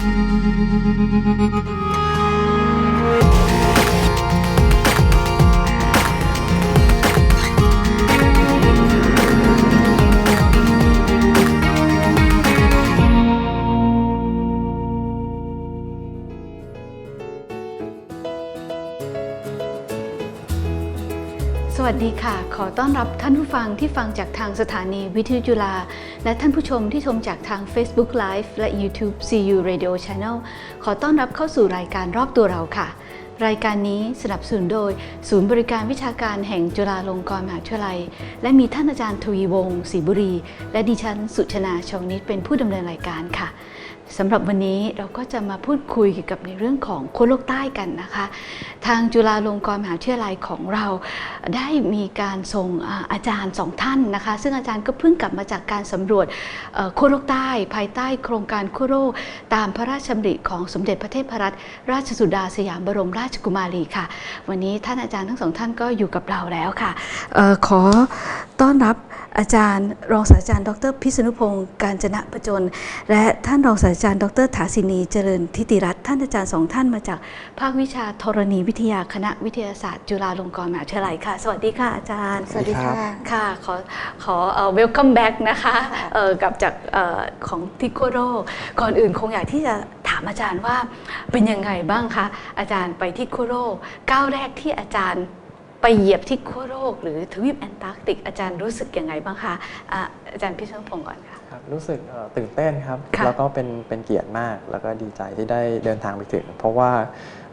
สวัสดีค่ะ ต้อนรับท่านผู้ฟังที่ฟังจากทางสถานีวิทยุจุฬาและท่านผู้ชมที่ชมจากทาง Facebook Live และ YouTube CU Radio Channel ขอต้อนรับเข้าสู่รายการรอบตัวเราค่ะ รายการนี้สนับสนุนโดย ศูนย์บริการวิชาการแห่งจุฬาลงกรณ์มหาวิทยาลัย และมีท่านอาจารย์ทวีวงศ์ศรีบุรี และดิฉันสุชนาชวนิตเป็นผู้ดำเนินรายการค่ะ สำหรับวันนี้เราก็จะมาพูดคุยเกี่ยวกับในเรื่องของขั้วโลกใต้กันนะคะ ทางจุฬาลงกรณ์มหาวิทยาลัยของเราได้มีการส่งอาจารย์สองท่านนะคะ ซึ่งอาจารย์ก็เพิ่งกลับมาจากการสำรวจเอ่อขั้วโลกใต้ ภายใต้โครงการขั้วโลกตามพระราชดำริของสมเด็จพระเทพรัตนราชสุดาสยามบรมราชกุมารีค่ะ วันนี้ท่านอาจารย์ทั้งสองท่านก็อยู่กับเราแล้วค่ะออขอต้อนรับ อาจารย์ รองศาสตราจารย์ ดร พิษณุพงศ์การจนะประจน และท่านรองศาสตราจารย์ ดรถาสินีเจริญทิติรัตน์ท่านอาจารย์สองท่านมาจาก ภาควิชาธรณีวิทยาคณะวิทยาศาสตร์ จุฬาลงกรณ์มหาวิทยาลัยค่ะ สวัสดีค่ะอาจารย์ สวัสดีค่ะค่ะขอขอเอ่อ welcome back นะคะเอ่อกลับจากเอ่อของทิโกโรก่อนอื่นคงอยากที่จะถามอาจารย์ว่าเป็นยังไงบ้างคะอาจารย์ไปที่โคโรก้าวแรกที่อาจารย์ ไปเหยียบที่โคโรหรือทวีปแอนตาร์กติกอาจารย์รู้สึกยังไงบ้างคะอะอาจารย์พิษณุพงศ์ก่อนค่ะ ครับรู้สึกเอ่อตื่นเต้นครับ ค่ะ แล้วก็เป็นเป็นเกียรติมาก แล้วก็ดีใจที่ได้เดินทางไปถึง เพราะว่า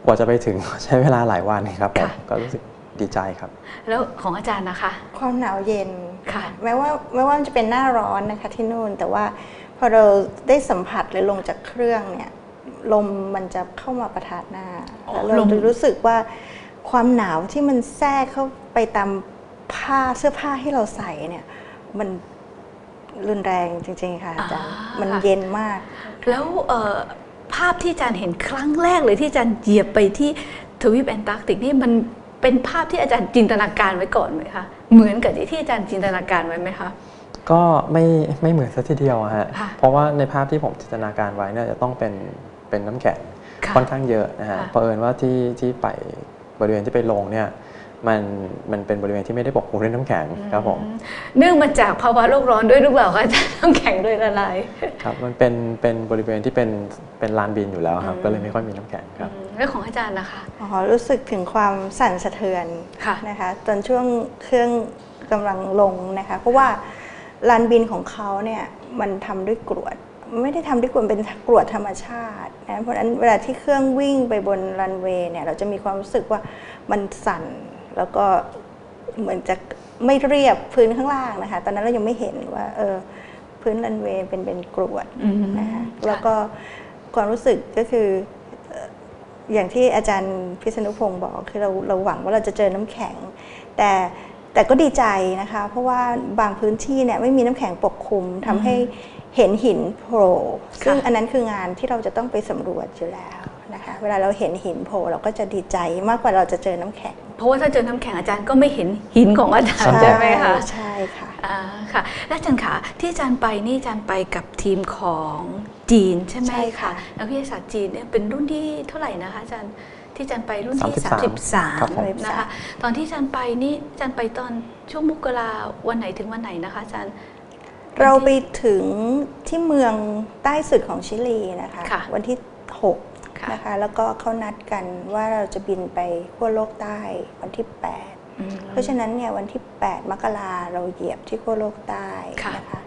กว่าจะไปถึง ใช้เวลาหลายวันครับผมก็รู้สึกดีใจครับ แล้วของอาจารย์นะคะ ความหนาวเย็น ค่ะ แม้ว่าแม้ว่ามันจะเป็นหน้าร้อนนะคะที่นู่น แต่ว่าพอเราได้สัมผัสหรือลงจากเครื่องเนี่ยลมมันจะเข้ามาประทะหน้าอ๋อแล้วเราลมจะรู้สึกว่า ความหนาวที่มันแทรกเข้าไปตามผ้าเสื้อผ้าที่เราใส่เนี่ย มันรุนแรงจริงๆค่ะอาจารย์มันเย็นมาก แล้วเอ่อภาพที่อาจารย์เห็นครั้งแรกเลยที่อาจารย์เหยียบไปที่ทวีปแอนตาร์กติกนี่มันเป็นภาพที่อาจารย์จินตนาการไว้ก่อนไหมคะเหมือนกับที่อาจารย์จินตนาการไว้ไหมคะก็ไม่ไม่เหมือนสัทีเดียวอะฮะค่ะเพราะว่าในภาพที่ผมจินตนาการไว้เนี่ยจะต้องเป็นเป็นน้ำแข็งค่ะค่อนข้างเยอะนะฮะค่ะเผอิญว่าที่ที่ไป บริเวณที่ไปลงเนี่ยมันมันเป็นบริเวณที่ไม่ได้ปกคลุมด้วยน้ำแข็งครับผมอืเนื่องมาจากภาวะโลกร้อนด้วยหรือเปล่าคะอาจารย์น้ำแข็งด้วยละลายครับมันเป็นเป็นบริเวณที่เป็นเป็นลานบินอยู่แล้วครับอืมก็เลยไม่ค่อยมีน้ำแข็งครับอืมแล้วของอาจารย์นะคะอ๋อรู้สึกถึงความสั่นสะเทือนค่ะนะคะตอนช่วงเครื่องกำลังลงนะคะเพราะว่าลานบินของเขาเนี่ยมันทำด้วยกรวด ไม่ได้ทำด้วยกรวดเป็นกรวดธรรมชาตินะเพราะฉะนั้นเวลาที่เครื่องวิ่งไปบนรันเวย์เนี่ยเราจะมีความรู้สึกว่ามันสั่นแล้วก็เหมือนจะไม่เรียบพื้นข้างล่างนะคะ ตอนนั้นเรายังไม่เห็นว่าเออพื้นรันเวย์เป็นเป็นกรวดอืมนะคะแล้วก็ความรู้สึกก็คือเอ่ออย่างที่อาจารย์พิษณุพงศ์บอกคือเราเราหวังว่าเราจะเจอน้ำแข็ง แต่แต่ก็ดีใจนะคะ เพราะว่าบางพื้นที่เนี่ยไม่มีน้ำแข็งปกคลุมทำให้ เห็นหินโผล่ซึ่งอันนั้นคืองานที่เราจะต้องไปสำรวจอยู่แล้วนะคะเวลาเราเห็นหินโผล่เราก็จะดีใจมากกว่าเราจะเจอน้ำแข็ง เพราะว่าถ้าเจอน้ำแข็งอาจารย์ก็ไม่เห็นหินของอาจารย์ใช่ไหมคะใช่ค่ะอ่าค่ะและอาจารย์คะที่อาจารย์ไปนี่อาจารย์ไปกับทีมของจีนใช่ไหมใช่ค่ะนักวิทยาศาสตร์จีนเนี่ยเป็นรุ่นที่เท่าไหร่นะคะอาจารย์ที่อาจารย์ไปรุ่นที่ 33ครับผม33นะคะตอนที่อาจารย์ไปนี่อาจารย์ไปตอนช่วงมกราวันไหนถึงวันไหนนะคะอาจารย์ เราไปถึงที่เมืองใต้สุดของชิลีนะคะค่ะวันที่ค่ะ6นะคะ แล้วก็เขานัดกันว่าเราจะบินไปขั้วโลกใต้วันที่8อืมเพราะฉะนั้นเนี่ยวันที่ 8 มกราเราเหยียบที่ขั้วโลกใต้ค่ะนะคะ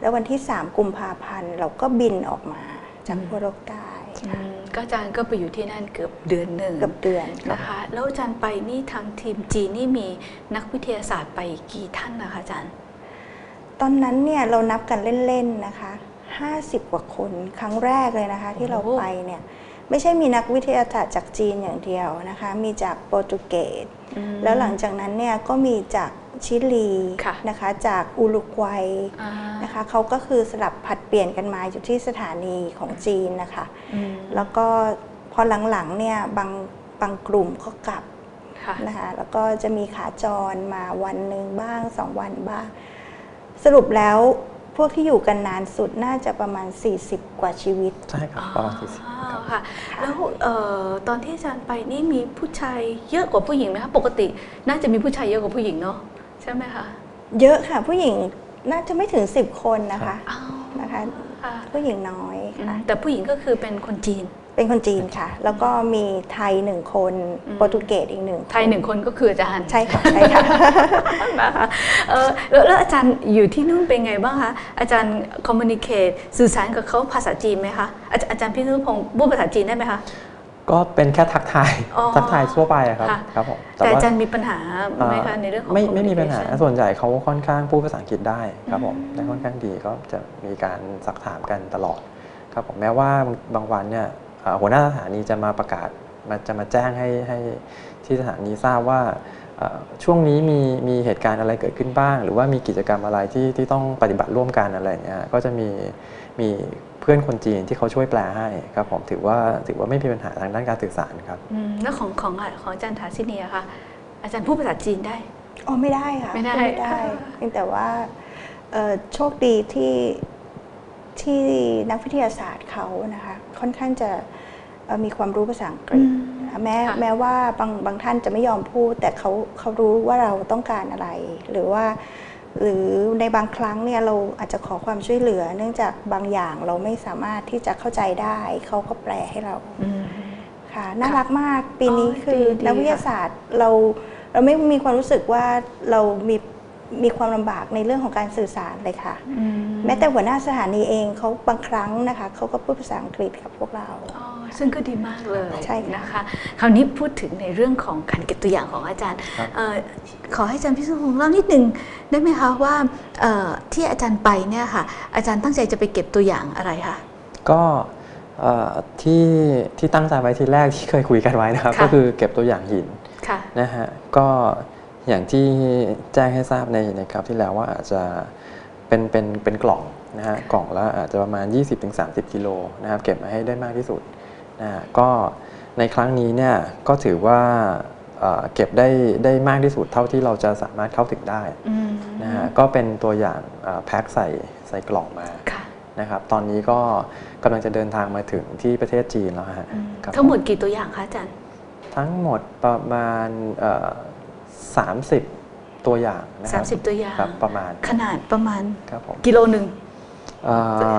แล้ววันที่ 3 กุมภาพันธ์เราก็บินออกมาจากอืมขั้วโลกใต้อืมก็อาจารย์ก็ไปอยู่ที่นั่นเกือบเดือนหนึ่งเกือบเดือนค่ะนะคะ แล้วอาจารย์ไปนี่ทางทีมจีนนี่มีนักวิทยาศาสตร์ไปกี่ท่านนะคะอาจารย์ ตอนนั้นเนี่ยเรานับกันเล่นๆนะคะ 50 กว่าคนครั้งแรกเลยนะคะ ที่เราโอ้ไปเนี่ยไม่ใช่มีนักวิทยาศาสตร์จากจีนอย่างเดียวนะคะ มีจากโปรตุเกสอืมแล้วหลังจากนั้นเนี่ยก็มีจากชิลีค่ะนะคะจากอุรุกวัยอ่านะคะเขาก็คือสลับผลัดเปลี่ยนกันมาอยู่ที่สถานีของจีนนะคะอืมแล้วก็พอหลังๆเนี่ยบางบางกลุ่มก็กลับค่ะนะคะแล้วก็จะมีขาจรมาวันหนึ่งบ้างสองวันบ้าง สรุปแล้วพวกที่อยู่กันนานสุดน่าจะประมาณ 40 กว่าชีวิต ใช่ครับประมาณสี่สิบอ๋อครับ ค่ะ แล้วเอ่อตอนที่อาจารย์ไปนี่มีผู้ชายเยอะกว่าผู้หญิงไหมคะ ปกติน่าจะมีผู้ชายเยอะกว่าผู้หญิงเนาะใช่ไหมคะเยอะค่ะ ผู้หญิงน่าจะไม่ถึง 10 คนนะคะอ้าวนะคะ ค่ะผู้หญิงน้อยอืมค่ะ แต่ผู้หญิงก็คือเป็นคนจีน เป็นคนจีนค่ะ แล้วก็มีไทยหนึ่งคนอืมโปรตุเกสอีกหนึ่งไทยหนึ่งคนก็คืออาจารย์ใช่ค่ะใช่ค่ะนะคะเออแล้วแล้วอาจารย์อยู่ที่นู่นเป็นไงบ้างคะอาจารย์คอมมูนิเคตสื่อสารกับเขาภาษาจีนไหมคะอาจารย์อาจารย์พี่นุพงศ์พูดภาษาจีนได้ไหมคะก็เป็นแค่ทักทายอ๋อทักทายทั่วไปอะครับค่ะครับผมแต่อาจารย์มีปัญหาไหมเอ่คะอในเรื่องของไม่ไม่มีปัญหา communication ส่วนใหญ่เขาค่อนข้างพูดภาษาอังกฤษได้ครับผมอืมได้ค่อนข้างดีก็จะมีการสักถามกันตลอดครับผมแม้ว่าบางวันเนี่ยเอ่อ หัวหน้าสถานีจะมาประกาศมาจะมาแจ้งให้ให้ที่สถานีทราบว่าเอ่อช่วงนี้มีมีเหตุการณ์อะไรเกิดขึ้นบ้าง หรือว่ามีกิจกรรมอะไรที่ที่ต้องปฏิบัติร่วมกันอะไรอย่างเงี้ยก็จะมีมีเพื่อนคนจีนที่เขาช่วยแปลให้ครับผมถือว่าถือว่าไม่มีปัญหาทางด้านการสื่อสารครับอืมแล้วของของอะของอาจารย์ทาซิเนียค่ะอาจารย์พูดภาษาจีนได้อ๋อไม่ได้ค่ะไม่ได้พูไม่ได้เพียงแต่ว่าเอ่อโชคดีที่ ที่นักวิทยาศาสตร์เขานะคะค่อนข้างจะเอ่อมีความรู้ภาษาอังกฤษนะคะแม้ค่ะแม้ว่าบางบางท่านจะไม่ยอมพูด แต่เขาเขารู้ว่าเราต้องการอะไร หรือว่าหรือในบางครั้งเนี่ยเราอาจจะขอความช่วยเหลือ เนื่องจากบางอย่างเราไม่สามารถที่จะเข้าใจได้ เขาก็แปลให้เราอืมค่ะน่ารักมากปีนี้อ๋อคือดีดีนักวิทยาศาสตร์เราเราไม่มีความรู้สึกว่าเรามี มีความลำบากในเรื่องของการสื่อสารเลยค่ะอืแม้แต่หัวหน้าสถานีเองเขาบางครั้งนะคะเขาก็พูดภาษาอังกฤษกับพวกเราอ๋อซึ่งก็ดีมากเลยใช่ค่ะนะคะคราวนี้พูดถึงในเรื่องของการเก็บตัวอย่างของอาจารย์ครับเออขอให้อาจารย์พิสุพงศ์เล่านิดนึงได้ไหมคะว่าเอ่อที่อาจารย์ไปเนี่ยค่ะอาจารย์ตั้งใจจะไปเก็บตัวอย่างอะไรคะก็เอ่อที่ที่ตั้งใจไว้ทีแรกที่เคยคุยกันไว้นะครับค่ะก็คือเก็บตัวอย่างหินค่ะนะฮะก็ อย่างที่แจ้งให้ทราบในในครับที่แล้วว่าอาจจะเป็นเป็นเป็นกล่องนะฮะกล่องละอาจจะประมาณ 20-30 กิโลนะครับเก็บมาให้ได้มากที่สุดนะฮะก็ในครั้งนี้เนี่ยก็ถือว่าเอ่อเก็บได้ได้มากที่สุดเท่าที่เราจะสามารถเข้าถึงได้อืมนะฮะก็เป็นตัวอย่างเอ่อแพ็คใส่ใส่กล่องมาค่ะนะครับตอนนี้ก็กำลังจะเดินทางมาถึงที่ประเทศจีนแล้วฮะอืมครับทั้งหมดกี่ตัวอย่างคะอาจารย์ ทั้งหมดประมาณเอ่อ 30 ตัวอย่างนะครั30ตัวอย่าง ครับประมาณขนาดประมาณครับผมกิโลหนึ่งเอ่อ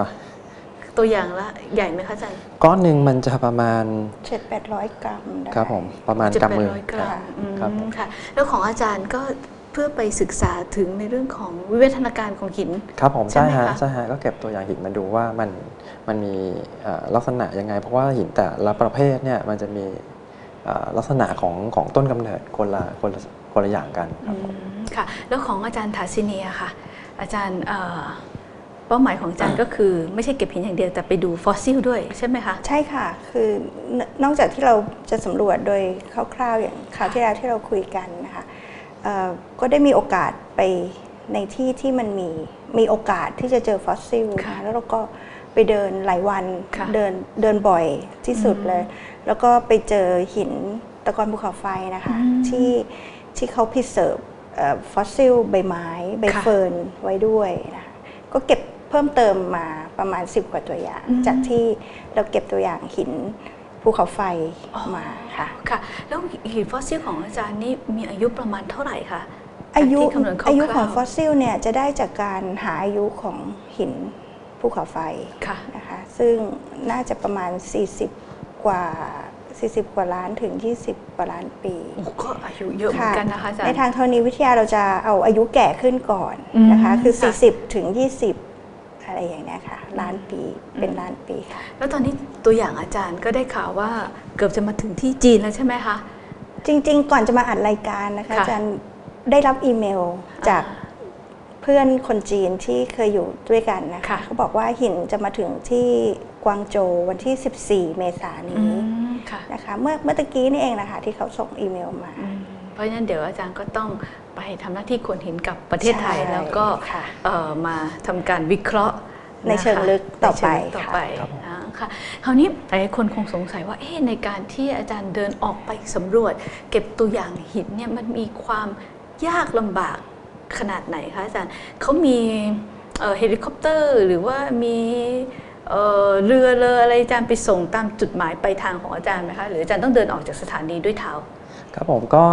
ตัวอย่างละใหญ่ไหมคะอาจารย์ก้อนหนึ่งมันจะประมาณเจ็ดแปดร้อยกรัมได้ ครับผมประมาณเจ็ดกำแปดมือ ร้อยกรัมอืมครับผมค่ะแล้วของอาจารย์ก็เพื่อไปศึกษาถึงในเรื่องของวิวัฒนาการของหิน ครับผมใช่ใช่ไหมฮะคะ ใช่ฮะก็เก็บตัวอย่างหินมาดูว่ามันมันมีเอ่อลักษณะยังไง เพราะว่าหินแต่ละประเภทเนี่ยมันจะมีเอ่อลักษณะของของต้นกำเนิดคนละคนละ คนละอย่างกันครับผมอืมค่ะ แล้วของอาจารย์ทาซิเนียค่ะ อาจารย์เอ่อเป้าหมายของอาจารย์ก็คือไม่ใช่เก็บหินอย่างเดียวแต่ไปดูฟอสซิลด้วยใช่ไหมคะ ใช่ค่ะ คือนนอกจากที่เราจะสำรวจโดยคร่าวๆอย่างคราวที่แล้วที่เราคุยกันนะคะเอ่อก็ได้มีโอกาสไปในที่ที่มันมีมีโอกาสที่จะเจอฟอสซิลค่ะนะแล้วเราก็ไปเดินหลายวันค่ะเดินเดินบ่อยที่สุดอืมเลย แล้วก็ไปเจอหินตะกอนภูเขาไฟนะคะอืมที่ ที่เขาพิเศษฟอสซิลใบไม้ ใบค่ะเฟิร์นไว้ด้วยนะคะก็เก็บเพิ่มเติมมาประมาณ 10 กว่าตัวอย่างอืมจากที่เราเก็บตัวอย่างหินภูเขาไฟอ๋อมาค่ะค่ะ แล้วหินฟอสซิลของอาจารย์นี่มีอายุประมาณเท่าไหร่คะอายุที่คำนวณคร่าวๆอายุของฟอสซิลเนี่ยจะได้จากการหาอายุของหินภูเขาไฟค่ะนะคะซึ่งน่าจะประมาณ 40 กว่า 40 กว่าล้านถึง 20 กว่าล้านปี โอ้ก็อายุเยอะเหมือนกันนะคะอาจารในย์ทางธรณีวิทยาเราจะเอาอายุแก่ขึ้นก่อนอืมนะคะ คือค่ะ40 ถึง 20 อะไรอย่างเนี้ยค่ะ ล้านปีเป็นล้านปีค่ะ แล้วตอนนี้ตัวอย่างอาจารย์ก็ได้ข่าวว่าเกือบจะมาถึงที่จีนแล้วใช่ไหมคะ จริง ๆ ก่อนจะมาอัดรายการนะคะค่ะอาจารย์ได้รับอีเมลจากอ่เพื่อนคนจีนที่เคยอยู่ด้วยกันนะคะค่ะเขาบอกว่าหินจะมาถึงที่กวางโจววันที่ 14 เมษายนอืนี้ม ค่ะ นะคะเมื่อเมื่อตะกี้นี่เองนะคะที่เขาส่งอีเมลมาอืมเพราะฉะนั้นเดี๋ยวอาจารย์ก็ต้องไปทำหน้าที่ขนหินกับประเทศไทยใช่แล้วก็ค่ะเอ่อมาทำการวิเคราะห์ในเชิงลึกต่อไปในเชิงลึกต่อไปครับผม อ่าค่ะคราวนี้หลายคนคงสงสัยว่าเอ๊ะในการที่อาจารย์เดินออกไปสำรวจ เก็บตัวอย่างหินเนี่ยมันมีความยากลำบากขนาดไหนคะอาจารย์เขามีเอ่อเฮลิคอปเตอร์หรือว่ามี เอ่อเรือเรืออะไรอาจารย์ไปส่งตามจุดหมายไปลายทางของอาจารย์ไหมคะหรืออาจารย์ต้องเดินออกจากสถานีด้วยเท้าครับผมก็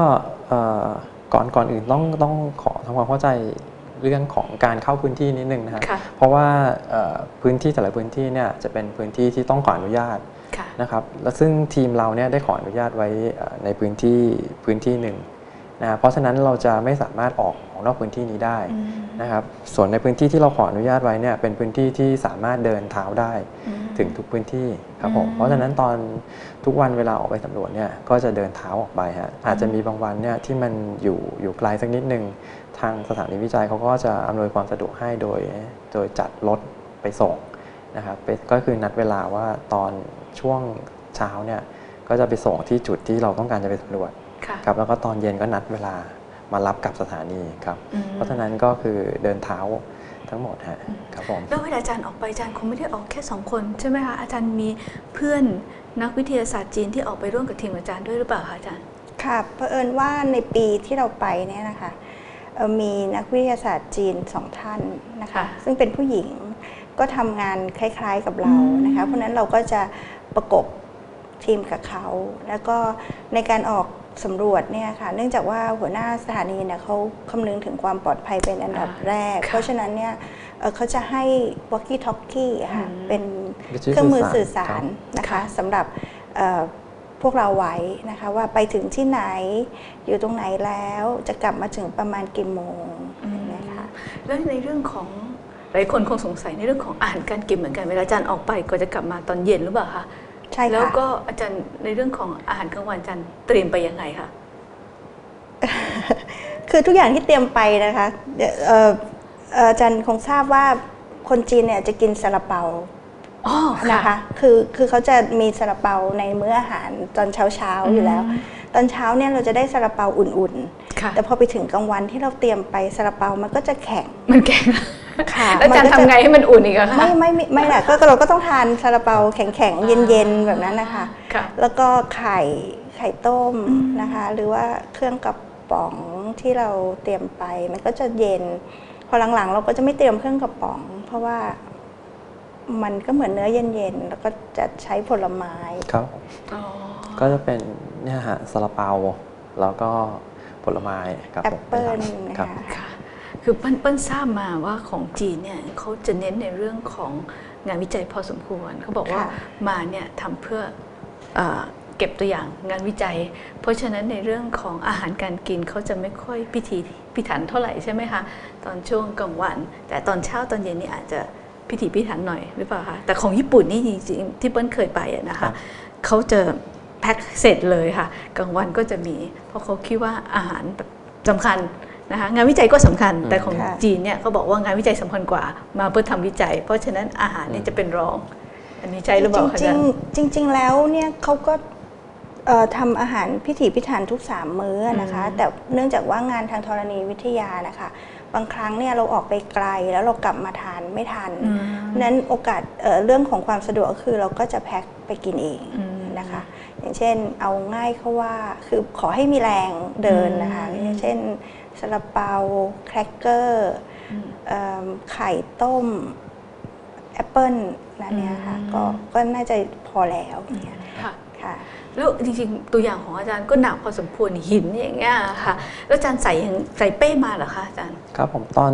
เอ่อก่อนก่อนอื่นต้องต้องขอทำความเข้าใจเรื่องของการเข้าพื้นที่นิดนึงนะฮะค่ะเพราะว่าเอ่อพื้นที่แต่ละพื้นที่เนี่ยจะเป็นพื้นที่ที่ต้องขออนุญาตค่ะนะครับแล้วซึ่งทีมเราเนี่ยได้ขออนุญาตไว้เอ่อในพื้นที่พื้นที่หนึ่ง นะฮะเพราะฉะนั้นเราจะไม่สามารถออกออกนอกพื้นที่นี้ได้นะครับส่วนในพื้นที่ที่เราขออนุญาตไว้เนี่ยเป็นพื้นที่ที่สามารถเดินเท้าได้ถึงทุกพื้นที่ครับผมอืมเพราะฉะนั้นตอนทุกวันเวลาออกไปสำรวจเนี่ยก็จะเดินเท้าออกไปฮะอาจจะมีบางวันเนี่ยที่มันอยู่อยู่ไกลสักนิดนึง ทางสถานีวิจัยเขาก็จะอำนวยความสะดวกให้โดย โดยจัดรถไปส่งนะครับไปก็คือนัดเวลาว่าตอนช่วงเช้าเนี่ยก็จะไปส่งที่จุดที่เราต้องการจะไปสำรวจ ค่ะครับแล้วก็ตอนเย็นก็นัดเวลามารับกลับสถานีครับอืมเพราะฉะนั้นก็คือเดินเท้าทั้งหมดฮะครับผมแล้วเวลาอาจารย์ออกไปอาจารย์คงไม่ได้ออกแค่สองคนใช่ไหมคะอาจารย์มีเพื่อนนักวิทยาศาสตร์จีนที่ออกไปร่วมกับทีมอาจารย์ด้วยหรือเปล่าคะอาจารย์ค่ะเผอิญว่าในปีที่เราไปเนี่ยนะคะเอ่อมีนักวิทยาศาสตร์จีนสองท่านนะคะค่ะซึ่งเป็นผู้หญิงก็ทำงานคล้าย ๆกับเราอืมนะคะเพราะฉะนั้นเราก็จะประกบทีมกับเขา แล้วก็ในการออก สำรวจเนี่ยค่ะ เนื่องจากว่าหัวหน้าสถานีเนี่ยเขาคำนึงถึงความปลอดภัยเป็นอันดับแรก เพราะฉะนั้นเนี่ยเอ่อเขาจะให้ walkie talkie อะค่ะเป็นเครื่องมือสื่อสารนะคะสำหรับเอ่อพวกเราไว้นะคะว่าไปถึงที่ไหนอยู่ตรงไหนแล้วจะกลับมาถึงประมาณกี่โมงนะคะแล้วในเรื่องของหลายคนคงสงสัยในเรื่องของอาหารการกินเหมือนกันเวลาอาจารย์ออกไปก็จะกลับมาตอนเย็นหรือเปล่าคะ ใช่แล้วค่ะก็อาจารย์ในเรื่องของอาหารกลางวันอาจารย์เตรียมไปยังไงคะ คือทุกอย่างที่เตรียมไปนะคะเดี๋ยวเอ่อเอ่ออาจารย์คงทราบว่าคนจีนเนี่ยจะกินซาลาเปา อ๋อนะคะ คือคือเขาจะมีซาลาเปาในมื้ออาหารตอนเช้าเช้าๆอยู่แล้ว ตอนเช้าเนี่ยเราจะได้ซาลาเปาอุ่นค่ะ ๆ แต่พอไปถึงกลางวันที่เราเตรียมไปซาลาเปามันก็จะแข็ง มันแข็ง ค่ะแล้วอาจารย์มันก็จะทำไงให้มันอุ่นอีกอะคะ ไม่ไม่ไม่ไม่แหละก็เราก็ต้องทานซาลาเปาแข็งๆ เย็นๆ แบบนั้นนะคะ ค่ะแล้วก็ไข่ไข่ต้มนะคะ หรือว่าเครื่องกระป๋องที่เราเตรียมไป มันก็จะเย็น พอหลังๆ เราก็จะไม่เตรียมเครื่องกระป๋อง เพราะว่ามันก็เหมือนเนื้อเย็นๆ แล้วก็จะใช้ผลไม้ ครับ อ๋อ ก็จะเป็นเนี่ยฮะซาลาเปาแล้วก็ผลไม้ครับแอผปมเปิ้ลคนะรับคะค่ะ คือเปิ้ลเปิ้ลทราบมาว่าของจีนเนี่ยเขาจะเน้นในเรื่องของงานวิจัยพอสมควรเขาบอกว่าค่ะมาเนี่ยทำเพื่อเอ่อเก็บตัวอย่างงานวิจัย เพราะฉะนั้นในเรื่องของอาหารการกินเขาจะไม่ค่อยพิธีพิถันเท่าไหร่ใช่ไหมคะตอนช่วงกลางวัน แต่ตอนเช้าตอนเย็นนี่อาจจะพิถีพิถันหน่อยหรือเปล่าคะแต่ของญี่ปุ่นนี่จริงๆที่เปิ้ลเคยไปอะนะครัคะบเขาจะแพ็คเสร็จเลยค่ะกลางวันก็จะมี เพราะเขาคิดว่าอาหารแบบสำคัญ นะคะงานวิจัยก็สำคัญแต่ของค่ะจีนเนี่ยเขาบอกว่างานวิจัยสำคัญกว่ามาเพื่อทำวิจัย เพราะฉะนั้นอาหารเนี่ยจะเป็นรอง อันนี้ใช่หรือเปล่าคะอาจริจารงย์ๆจริง ๆ แล้วเนี่ยเขาก็เอ่อทำอาหารพิถีพิถันทุกสามมื้อนะคะอืมแต่เนื่องจากว่างานทางธรณีวิทยานะคะ บางครั้งเนี่ยเราออกไปไกลแล้วเรากลับมาทานไม่ทันอืมนั้นโอกาสเอ่อเรื่องของความสะดวกก็คือเราก็จะแพ็คไปกินเองอืมนะคะ อย่างเช่นเอาง่ายเขาว่าคือขอให้มีแรงเดินนะคะอืมอย่างเช่น ซาลาเปา แครกเกอร์อืมเอิ่มไข่ต้ม แอปเปิลนั่นเนี่ยค่ะอืมก็ก็น่าจะพอแล้วเนี่ยค่ะค่ะแล้วจริงๆ ตัวอย่างของอาจารย์ก็หนักพอสมควรหินอย่างเงี้ยค่ะ แล้วอาจารย์ใส่ยังใส่เป้มาเหรอคะอาจารย์ ครับผมตอน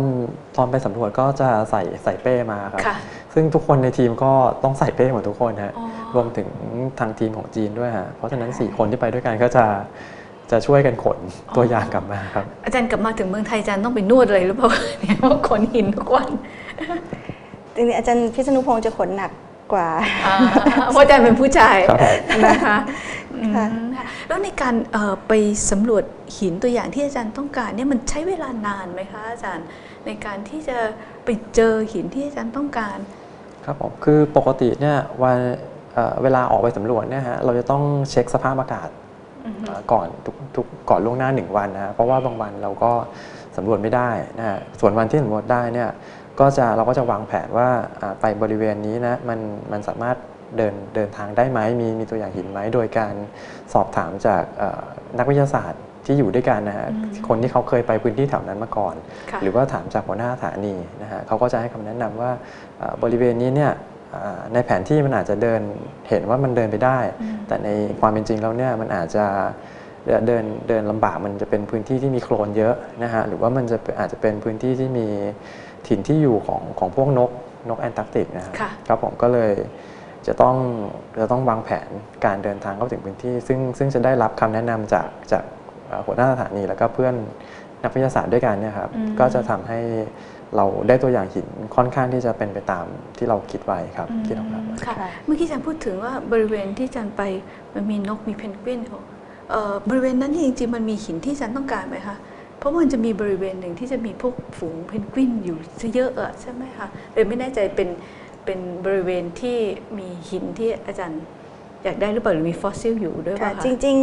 ตอนไปสำรวจก็จะใส่ใส่เป้มาครับค่ะซึ่งทุกคนในทีมก็ต้องใส่เป้หมดทุกคนฮะอ๋อรวมถึงทางทีมของจีนด้วยฮะเพราะฉะนั้น 4 คนที่ไปด้วยกันก็จะ จะช่วยกันขนตัวอย่างกลับมาครับ อาจารย์กลับมาถึงเมืองไทยอาจารย์ต้องไปนวดอะไรหรือเปล่าเนี่ยเพราะขนหินทุกวันจริงๆอาจารย์พิษณุพงศ์จะขนหนักกว่าอ่าเพราะอาจารย์เป็นผู้ชายครับนะคะค่ะอืมค่ะแล้วในการเอ่อไปสำรวจหินตัวอย่างที่อาจารย์ต้องการเนี่ยมันใช้เวลานานไหมคะอาจารย์ในการที่จะไปเจอหินที่อาจารย์ต้องการ ครับผมคือปกติเนี่ยวันเอ่อเวลาออกไปสำรวจเนี่ยฮะเราจะต้องเช็คสภาพอากาศอือฮึเอ่อ ก่อนทุกทุกก่อนล่วงหน้า 1 วันนะฮะเพราะว่าบางวันเราก็สำรวจไม่ได้นะฮะส่วนวันที่สำรวจได้เนี่ยก็จะเราก็จะวางแผนว่าอ่าไปบริเวณนี้นะมันมันสามารถเดินเดินทางได้ไหมมีมีตัวอย่างหินไหมโดยการสอบถามจากเอ่อนักวิทยาศาสตร์ที่อยู่ด้วยกันนะฮะอืมคนที่เขาเคยไปพื้นที่แถวนั้นมาก่อนค่ะหรือว่าถามจากหัวหน้าสถานีนะฮะเขาก็จะให้คำแนะนำว่าเอ่อบริเวณนี้เนี่ยเอ่อ ในแผนที่มันอาจจะเดินเห็นว่ามันเดินไปได้อืมแต่ในความเป็นจริงแล้วเนี่ยมันอาจจะเดินเดินลำบากมันจะเป็นพื้นที่ที่มีโคลนเยอะนะฮะหรือว่ามันจะเป็นอาจจะเป็นพื้นที่ที่มีถิ่นที่อยู่ของของพวกนกนกแอนตาร์กติกนะฮะค่ะครับผมก็เลยจะต้องจะต้องวางแผนการเดินทางเข้าถึงพื้นที่ ซึ่งซึ่งจะได้รับคำแนะนำจากจากเอ่อหัวหน้าสถานีแล้วก็เพื่อนนักวิทยาศาสตร์ด้วยกันเนี่ยครับอืมก็จะทำให้ เราได้ตัวอย่างหินค่อนข้างที่จะเป็นไปตามที่เราคิดไว้ครับที่เรารับไว้ค่ะค่ะ เมื่อกี้อาจารย์พูดถึงว่าบริเวณที่อาจารย์ไปมันมีนกมีเพนกวินเอ่อบริเวณนั้นจริงๆมันมีหินที่อาจารย์ต้องการไหมคะ เพราะมันจะมีบริเวณหนึ่งที่จะมีพวกฝูงเพนกวินอยู่เยอะอะใช่ไหมคะเลยไม่แน่ใจเป็นเป็นบริเวณที่มีหินที่อาจารย์อยากได้หรือเปล่าหรือมีฟอสซิลอยู่ด้วยค่ะป่ะคะ จริง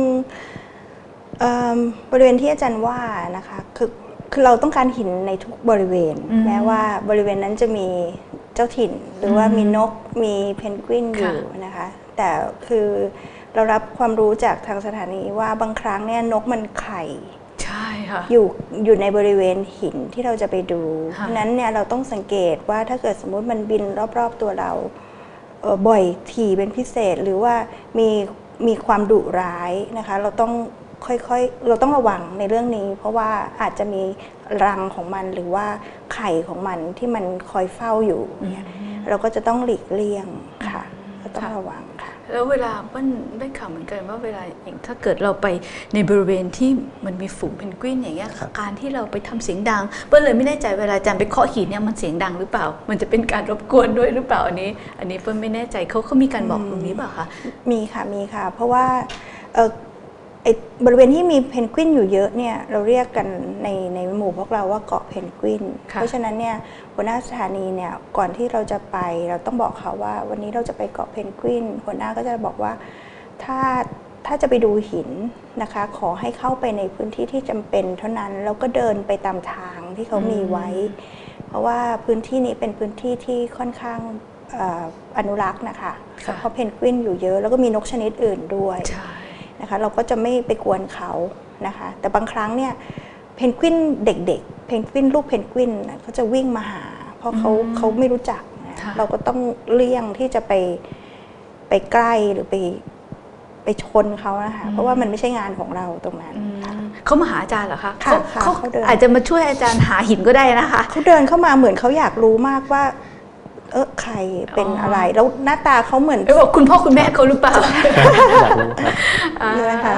ๆเอิ่มบริเวณที่อาจารย์ว่านะคะคือ คือเราต้องการหินในทุกบริเวณ อืมแม้ว่าบริเวณนั้นจะมีเจ้าถิ่น หรือว่าอืมมีนกมีเพนกวินอค่ะยู่นะคะ แต่คือเรารับความรู้จากทางสถานีว่าบางครั้งเนี่ยนกมันไข่ ใช่ค่ะ อยู่อยู่ในบริเวณหินที่เราจะไปดูค่ะเพราะฉะนั้นเนี่ยเราต้องสังเกตว่าถ้าเกิดสมมุติมันบินรอบๆตัวเราเอ่อบ่อยถี่เป็นพิเศษหรือว่ามีมีความดุร้ายนะคะ เราต้อง ค่อยๆ เราต้องระวังในเรื่องนี้ เพราะว่าอาจจะมีรังของมันหรือว่าไข่ของมันที่มันคอยเฝ้าอยู่เนี่ยเราก็จะต้องหลีกเลี่ยงค่ะก็ต้องค่ะระวังค่ะ แล้วเวลาเปิ้ลได้ข่าวเหมือนกันว่าเวลาอย่างถ้าเกิดเราไปในบริเวณที่มันมีฝูงเพนกวินอย่างเงี้ยครับการที่เราไปทำเสียงดังเปิ้ลเลยไม่แน่ใจเวลาอาจารย์ไปเคาะหินเนี่ยมันเสียงดังหรือเปล่า มันจะเป็นการรบกวนด้วยหรือเปล่าอันนี้ อันนี้เปิ้ลไม่แน่ใจเขาเขามีการบอกตรงนี้เปล่าคะมีค่ะมีค่ะ เพราะว่าเอ่อ ไอ้บริเวณที่มีเพนกวินอยู่เยอะเนี่ยเราเรียกกันในในหมู่พวกเราว่าเกาะเพนกวินค่ะเพราะฉะนั้นเนี่ยหัวหน้าสถานีเนี่ยก่อนที่เราจะไปเราต้องบอกเขาว่า วันนี้เราจะไปเกาะเพนกวิน หัวหน้าก็จะบอกว่าถ้าถ้าจะไปดูหินนะคะ ขอให้เข้าไปในพื้นที่ที่จำเป็น เท่านั้นแล้วก็เดินไปตามทางที่เขามีไว้ เพราะว่าพื้นที่นี้เป็นพื้นที่ที่ค่อนข้างเอ่ออนุรักษ์นะคะค่ะเพราะเพนกวินอยู่เยอะแล้วก็มีนกชนิดอื่นด้วยใช่ นะคะเราก็จะไม่ไปกวนเขานะคะแต่บางครั้งเนี่ยเพนกวินเด็กๆ เพนกวินลูกเพนกวินน่ะเขาจะวิ่งมาหา เพราะเขาอืมเขาไม่รู้จักนะค่ะเราก็ต้องเลี่ยงที่จะไปไปใกล้หรือไปไปชนเขานะคะเพราะว่ามันไม่ใช่งานของเราตรงนั้นอืมค่ะเขามาหาอาจารย์เหรอคะค่ะเขาค่ะเขาเขาเดินอาจจะมาช่วยอาจารย์หาหินก็ได้นะคะเขาเดินเข้ามาเหมือนเขาอยากรู้มากว่า เออใครเป็นอ๋อออะไร แล้วหน้าตาเขาเหมือนไอ้บอกคุณพ่อคุณแม่เขาหรือเปล่าอยากรู้ครับอ่านะคะ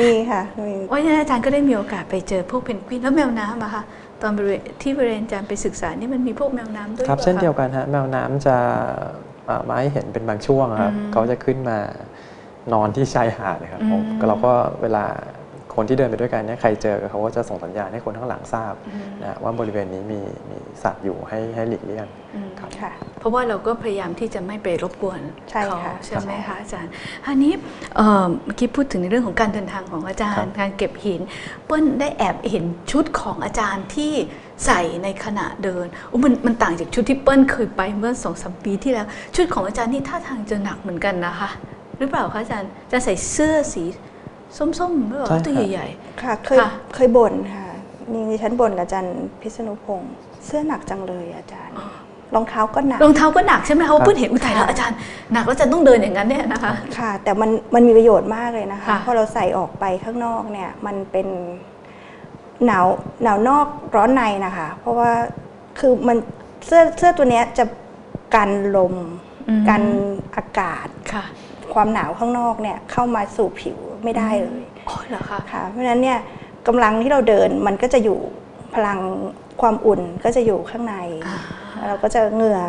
มีค่ะมีว่าอย่างนั้นอาจารย์ก็ได้มีโอกาสไปเจอพวกเพนกวินแล้วแมวน้ำอะคะตอนบริเวณที่บริเวณอาจารย์ไปศึกษานี่มันมีพวกแมวน้ำด้วยครับหอปล่าเช่นเดียวคะกันฮะแมวน้ำจะเอ่อมาให้เห็นเป็นบางช่วงครับอืมเขาจะขึ้นมานอนที่ชายหาดนะครับอืมผมก็เราก็เวลา คนที่เดินไปด้วยกันเนี่ยใครเจอเขาก็จะส่งสัญญาณให้คนข้างหลังทราบอืมนะว่าบริเวณนี้มีมีสัตว์อยู่ให้ให้หลีกเลี่ยงอืมครับค่ะเพราะว่าเราก็พยายามที่จะไม่ไปรบกวนใช่เขาค่ะใช่ไหมคะอาจารย์อันนี้เอ่อเมื่อกี้พูดถึงในเรื่องของการเดินทางของอาจารครัย์บการเก็บหิน เปิ้ลได้แอบเห็นชุดของอาจารย์ที่ใส่ในขณะเดินอุ๊ยมันมันต่างจากชุดที่เปิ้ลเคยไปเมื่อสองสามปีที่แล้ว ชุดของอาจารย์นี่ท่าทางจะหนักเหมือนกันนะคะ หรือเปล่าคะอาจารย์อาจะใส่เสื้อสี ส้มๆหรือเปล่าใช่ตัวครับ ใหญ่ ค่ะเคยค่ะ เคยบ่นค่ะนี่ดิฉันบ่นกับอาจารย์พิษณุพงศ์เสื้อหนักจังเลยอาจารย์รองเท้าก็หนัก ๆรองเท้าก็หนักใช่ไหมคะครับเปิ้ลเห็นอุยตายแล้วค่ะอาจารย์หนักแล้วอาจารย์ต้องเดินอย่างนั้นเนี่ยนะคะ ค่ะ แต่มันมันมีประโยชน์มากเลยนะคะ ค่ะ พอเราใส่ออกไปข้างนอกเนี่ย มันเป็นหนาวหนาวนอกร้อนในนะคะ เพราะว่าคือมันเสื้อเสื้อตัวเนี้ยจะกันลม อืมกันอากาศ ค่ะ ความหนาวข้างนอกเนี่ยเข้ามาสู่ผิว ไม่ได้เลยอ๋อเหรอคะค่ะเพราะฉะนั้นเนี่ยกำลังที่เราเดินมันก็จะอยู่พลังความอุ่นก็จะอยู่ข้างในอ่าแล้วเราก็จะเหงื่อ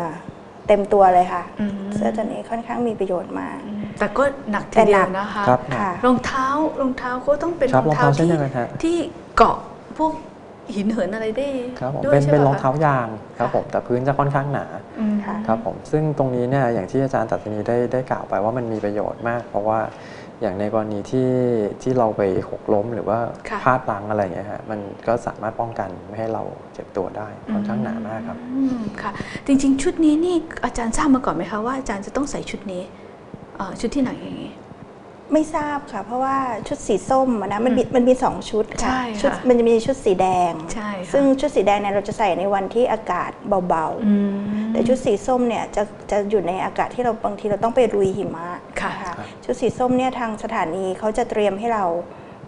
เต็มตัวเลยค่ะอืมเสื้อตัวนี้ค่อนข้างมีประโยชน์มาก แต่ก็หนักทีแต่เดีหนัยวกนะคะครับค่ะรองเท้ารองเท้าก็ต้องเป็นครัรบองเท้ารองเท้าเช่นที่เดียวกันฮะที่เกาะพวกหินเหินอะไรได้ครับผมด้วยเป็นใช่เป็นไหมรองเท้าคะยางครับผมแต่พื้นจะค่อนข้างหนาอืมค่ะครับผมซึ่งตรงนี้เนี่ยอย่างที่อาจารย์ตัดสินีได้ได้กล่าวไปว่ามันมีประโยชน์มาก เพราะว่า อย่างในกรณีที่ที่เราไปหกล้มหรือว่าค่ะพลาดพลังอะไรอย่างเงี้ยฮะมันก็สามารถป้องกันไม่ให้เราเจ็บตัวได้ค่อนข้างหนามากครับอืมค่ะจริงๆ ชุดนี้นี่อาจารย์ทราบมาก่อนไหมคะว่าอาจารย์จะต้องใส่ชุดนี้เอ่อชุดที่ไหนอย่างนี้ ไม่ทราบค่ะ เพราะว่าชุดสีส้มอะนะมันมีมันมีสองชุดใช่ค่ะค่ะชุดมันจะมีชุดสีแดง ใช่ค่ะ ซึ่งชุดสีแดงเนี่ยเราจะใส่ในวันที่อากาศเบาอืม ๆ แต่ชุดสีส้มเนี่ยจะจะอยู่ในอากาศที่เราบางทีเราต้องไปรุยหิมะค่ะ นครับ ชุดสีส้มเนี่ยทางสถานีเขาจะเตรียมให้เรา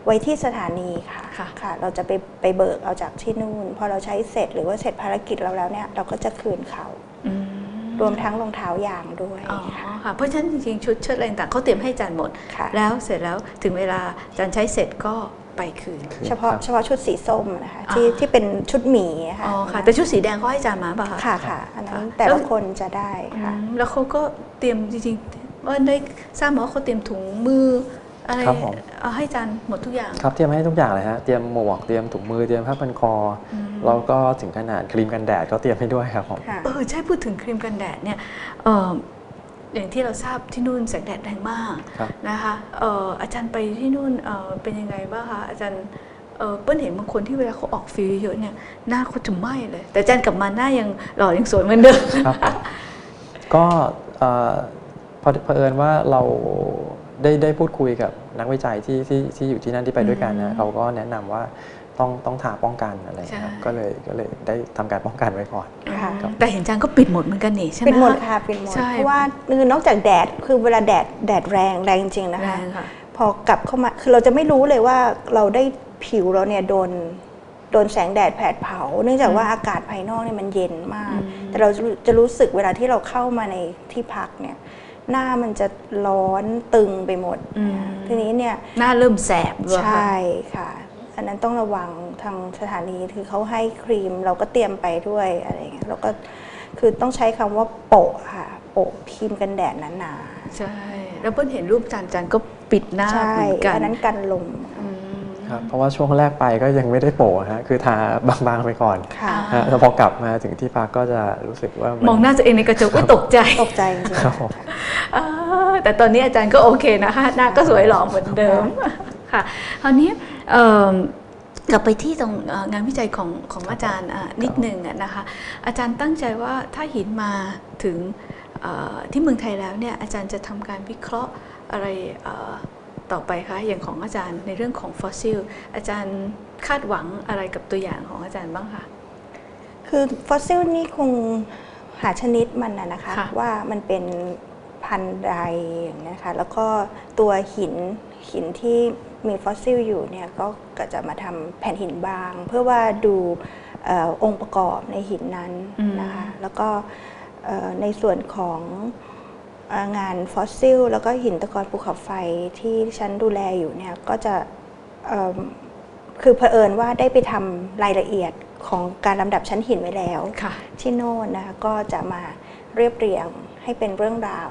ไว้ที่สถานีค่ะค่ะค่ะ เราจะไปไปเบิกเอาจากที่นู่น พอเราใช้เสร็จหรือว่าเสร็จภารกิจเราแล้วเนี่ยเราก็จะคืนเขา อืม รวมทั้งรองเท้ายางด้วยอ๋อค่ะค่ะเพราะฉะนั้นจริงๆชุดเชิ้ตอะไรต่างๆเขาเตรียมให้อาจารย์หมดค่ะแล้วเสร็จแล้วถึงเวลาอาจารย์ใช้เสร็จก็ไปคืน เฉพาะครับเฉพาะชุดสีส้มนะคะที่อ่าที่เป็นชุดหมีค่ะอ๋อค่ะ แต่ชุดสีแดงเขาให้อาจารย์มาป่ะคะค่ะค่ะอันนั้นค่ะแต่แล้ละวคนจะได้อืค่ะมแล้วเขาก็เตรียมจริงๆว่าได้ทราบมาว่าเขาเตรียมถุงมือ อะไรครับผม เอาให้อาจารย์หมดทุกอย่าง ครับเตรียมให้ทุกอย่างเลยฮะเตรียมหมวกเตรียมถุงมือเตรียมผ้าพันคออม แล้วก็ถึงขนาดครีมกันแดดก็เตรียมให้ด้วยครับผม ค่ะ เออใช่พูดถึงครีมกันแดดเนี่ยเอ่ออย่างที่เราทราบที่นู่นแสงแดดแรงมากครับ นะคะเอ่ออาจารย์ไปที่นู่นเอ่อเป็นยังไงบ้างคะอาจารย์เอ่อเปิ้ลเห็นบางคนที่เวลาเขาออกฟิลเยอะๆเนี่ยหน้าเขาจะไหม้เลย แต่อาจารย์กลับมาหน้ายังหล่อยังสวยเหมือนเดิม ครับผมก็เอ่อพอเผอิญว่าเรา ได้ได้พูดคุยกับนักวิจัยที่ที่ที่อยู่ที่นั่นที่ไปด้วยกันอืนะมเขาก็แนะนำว่าต้องต้องทาป้องกันอะไรอย่างเงี้ยครับใช่ก็เลยก็เลยได้ทำการป้องกันไว้ก่อนค่ะแต่เห็นอาจารย์ก็ปิดหมดเหมือนกันนี่ใช่ไหมปิดหมดคะค่ะปิดหมดใช่เพราะว่าคือนอกจากแดดคือเวลาแดดแดดแรงแรงจริงๆนะแรคะงค่ะพอกลับเข้ามาคือเราจะไม่รู้เลยว่าเราได้ผิวเราเนี่ยโดนโดนแสงแดดแผดเผา เนื่องจากว่าอากาศภายนอกเนี่ยมันเย็นมากอืมแต่เราจะรู้สึกเวลาที่เราเข้ามาในที่พักเนี่ย หน้ามันจะร้อนตึงไปหมด อืมทีนี้เนี่ย หน้าเริ่มแสบด้วยใช่ค่ะ อันนั้นต้องระวังทางสถานีคือเขาให้ครีมเราก็เตรียมไปด้วยอะไรอย่างเงี้ยเราก็คือต้องใช้คำว่าโปะค่ะ โปะครีมกันแดดหนาใช่ แล้วเปิ้ลเห็นรูปอาจารย์อาจารย์ก็ปิดหน้าๆใช่เหมือนกัน อันนั้นกันลมอืม ครับเพราะว่าช่วงแรกไปก็ยังไม่ได้โปะฮะคือทาบางๆไปก่อนค่ะอ่าฮะแล้วพอกลับมาถึงที่พักก็จะรู้สึกว่ามันมองหน้าตัวเองในกระจกก็ตกใจตกใจจริงครับผมๆค่ะอ่าแต่ตอนนี้อาจารย์ก็โอเคนะคะหน้าก็สวยหล่อเหมือนเดิมค่ะคราวนี้เอิ่มกลับไปที่ตรงเอ่องานวิจัยของของอาจารย์อะนิดหนึ่งอะนะคะ อาจารย์ตั้งใจว่าถ้าหินมาถึงเอ่อที่เมืองไทยแล้วเนี่ยอาจารย์จะทำการวิเคราะห์อะไรเอ่อ ต่อไปคะอย่างของอาจารย์ในเรื่องของฟอสซิลอาจารย์คาดหวังอะไรกับตัวอย่างของอาจารย์บ้างคะคือฟอสซิลนี่คงหาชนิดมันนะนะคะค่ะว่ามันเป็นพันธุ์ใดอย่างนี้นะคะแล้วก็ตัวหินหินที่มีฟอสซิลอยู่เนี่ยก็ก็จะมาทำแผ่นหินบาง เพื่อว่าดูเออองค์ประกอบในหินนั้นนะคะแล้วก็เอ่อในส่วนของเอ่อ งานฟอสซิล แล้วก็หินตะกอนภูเขาไฟที่ฉันดูแลอยู่เนี่ยก็จะเอิ่มคือเผอิญว่าได้ไปทำรายละเอียดของการลำดับชั้นหินไว้แล้วค่ะที่โน่นนะคะก็จะมาเรียบเรียงให้เป็นเรื่องราว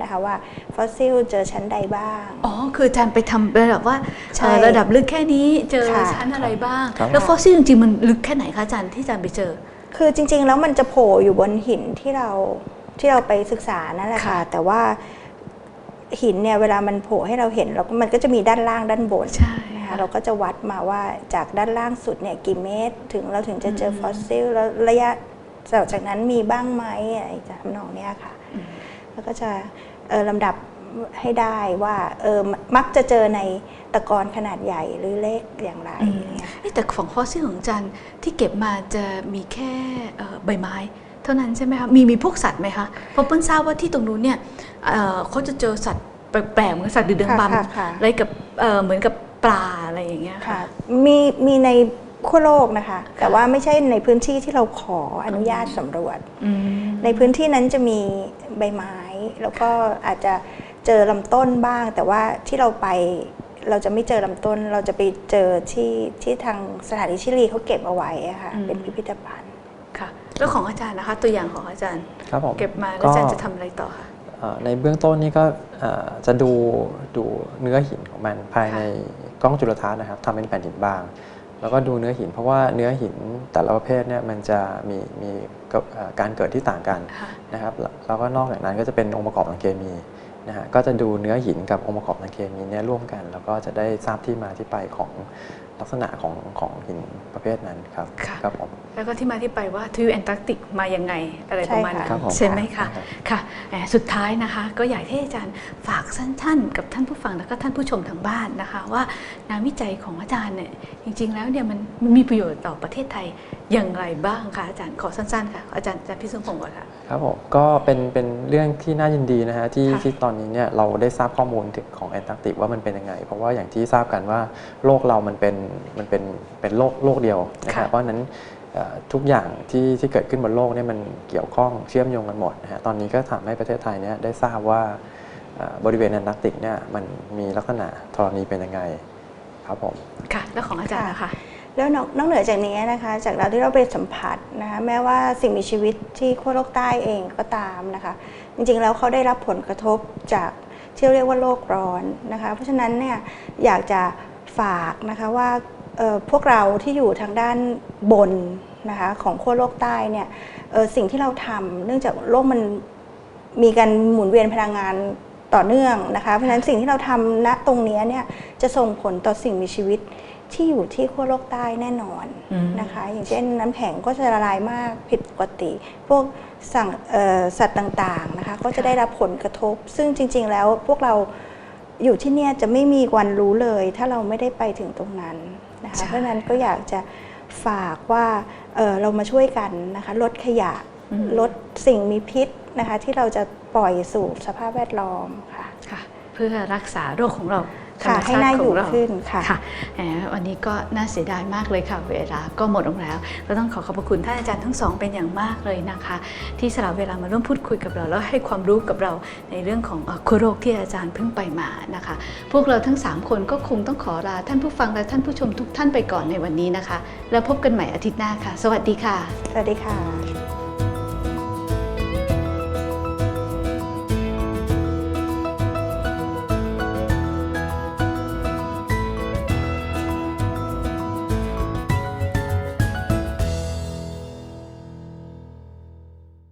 นะคะว่าฟอสซิลเจอชั้นใดบ้าง อ๋อ คืออาจารย์ไปทำระดับว่าใช่เอ่อระดับลึกแค่นี้เจอค่ะชั้นอะไรบ้างครับแล้วฟอสซิลจริงๆมันลึกแค่ไหนคะอาจารย์ที่อาจารย์ไปเจอ คือจริง ๆ แล้วมันจะโผล่อยู่บนหินที่เรา ที่เราไปศึกษานั่นแหละค่ะค่ะ แต่ว่าหินเนี่ยเวลามันโผล่ให้เราเห็นเราก็มันก็จะมีด้านล่างด้านบนใช่นะคะค่ะเราก็จะวัดมาว่าจากด้านล่างสุดเนี่ยกี่เมตร ถึงเราถึงจะเจออมฟอสซิลแล้วระยะจากนั้นมีบ้างไหมอะไรจะทำนองเนี้ยค่ะอืมแล้วก็จะเออลำดับให้ได้ว่าเออมักจะเจอในตะกอนขนาดใหญ่หรือเล็กอย่างไรอืมเนี่ยเอ๊ะแต่ของฟอสซิลของอาจารย์ที่เก็บมาจะมีแค่เอ่อใบไม้ เท่านั้นใช่ไหมคะมีมีพวกสัตว์ไหมคะเพราะเปิ้ลทราบว่าที่ตรงนู้นเนี่ยเอ่อเขาจะเจอสัตว์แปลกๆเหมือนสัตว์ดึกดำบรรพ์ค่ะค่ะ อะไรกับเอ่อเหมือนกับปลาอะไรอย่างเงี้ยค่ะ ค่ะมีมีในขั้วโลกนะคะ แต่ว่าไม่ใช่ในพื้นที่ที่เราขออนุญาตสำรวจ อืม ในพื้นที่นั้นจะมีใบไม้ แล้วก็อาจจะเจอลำต้นบ้าง แต่ว่าที่เราไปเราจะไม่เจอลำต้น เราจะไปเจอที่ที่ทางสถานีชิลีเขาเก็บเอาไว้อะค่ะอืม เป็นพิพิธภัณฑ์ค่ะ แล้วของอาจารย์นะคะ ตัวอย่างของอาจารย์ครับผมเก็บมาแล้วอาจารย์จะทำอะไรต่อคะเอ่อในเบื้องต้นนี่ก็เอ่อจะดูดูเนื้อหินของมันภายในกล้องจุลทรรศน์นะครับทำเป็นแผ่นหินบาง แล้วก็ดูเนื้อหิน เพราะว่าเนื้อหินแต่ละประเภทเนี่ยมันจะมีมีกเอ่อการเกิดที่ต่างกันค่ะนะครับแล้วแล้วก็นอกจากนั้นก็จะเป็นองค์ประกอบทางเคมีนะฮะก็จะดูเนื้อหินกับองค์ประกอบทางเคมีเนี่ยร่วมกัน แล้วก็จะได้ทราบที่มาที่ไปของ ลักษณะของของหินประเภทนั้นครับค่ะ ครับผม แล้วก็ที่มาที่ไปว่าทวีปแอนตาร์กติกมายังไงอะไรประมาณนั้นใช่ค่ะครับผมใช่ไหมคะครับค่ะแหมสุดท้ายนะคะ ก็อยากให้อาจารย์ฝากสั้นๆ กับท่านผู้ฟังแล้วก็ท่านผู้ชมทางบ้านนะคะ ว่างานวิจัยของอาจารย์เนี่ยจริง ๆ แล้วเนี่ยมันมันมีประโยชน์ต่อประเทศไทยอย่างไรบ้างคะอาจารย์ขอสั้นๆค่ะอาจารย์อาจารย์พิสุพงศ์ก่อนค่ะ ครับผมก็เป็นเป็นเรื่องที่น่ายินดีนะฮะที่ค่ะที่ตอนนี้เนี่ยเราได้ทราบข้อมูลถึงของแอนตาร์กติกว่ามันเป็นยังไง เพราะว่าอย่างที่ทราบกันว่าโลกเรามันเป็นมันเป็นเป็นโลกโลกเดียวนะครับเพราะฉะนั้นเอ่อทุกอย่างที่ที่เกิดขึ้นบนโลกเนี่ยมันเกี่ยวข้องเชื่อมโยงกันหมดนะฮะตอนนี้ก็ทำให้ประเทศไทยเนี่ยได้ทราบว่าเอ่อบริเวณแอนตาร์กติกเนี่ยมันมีลักษณะธรณีเป็นยังไงครับผมค่ะแล้วของอาจารย์นะคะ แล้วนอกนอกเหนือจากนี้นะคะจากเราที่เราไปสัมผัสนะคะแม้ว่าสิ่งมีชีวิตที่ขั้วโลกใต้เองก็ตามนะคะจริงๆแล้วเขาได้รับผลกระทบจากที่เรียกว่าโลกร้อนนะคะเพราะฉะนั้นเนี่ยอยากจะฝากนะคะว่าพวกเราที่อยู่ทางด้านบนนะคะของขั้วโลกใต้เนี่ยสิ่งที่เราทำเนื่องจากโลกมันมีการหมุนเวียนพลังงานต่อเนื่องนะคะเพราะฉะนั้นสิ่งที่เราทำณตรงนี้เนี่ยจะส่งผลต่อสิ่งมีชีวิต ที่อยู่ที่ขั้วโลกใต้แน่นอนอืมนะคะ อย่างเช่นน้ำแข็งก็จะละลายมากผิดปกติ พวกสั่งเอ่อสัตว์ต่างๆนะคะ ก็จะได้รับผลกระทบ ซึ่งจริง ๆ แล้วพวกเราอยู่ที่เนี่ยจะไม่มีวันรู้เลย ถ้าเราไม่ได้ไปถึงตรงนั้นนะคะใช่เพราะฉะนั้นก็อยากจะฝากว่าเอ่อเรามาช่วยกันนะคะลดขยะอืมลดสิ่งมีพิษนะคะ ที่เราจะปล่อยสู่สภาพแวดล้อมค่ะค่ะเพื่อรักษาโรคของเราธร ค่ะรมให้ชาน่าติอขยู่องเราขึ้นค่ะค่ะแหมวันนี้ก็น่าเสียดายมากเลยค่ะ เวลาก็หมดลงแล้วเราต้องขอขอบพระคุณท่านอาจารย์ทั้งสองเป็นอย่างมากเลยนะคะ ที่สละเวลามาร่วมพูดคุยกับเรา แล้วให้ความรู้กับเราในเรื่องของเอ่อโคโรคที่อาจารย์เพิ่งไปมานะคะ พวกเราทั้ง 3 คนก็คงต้องขอลาท่านผู้ฟังและท่านผู้ชมทุกท่านไปก่อนในวันนี้นะคะ แล้วพบกันใหม่อาทิตย์หน้าค่ะ สวัสดีค่ะ สวัสดีค่ะ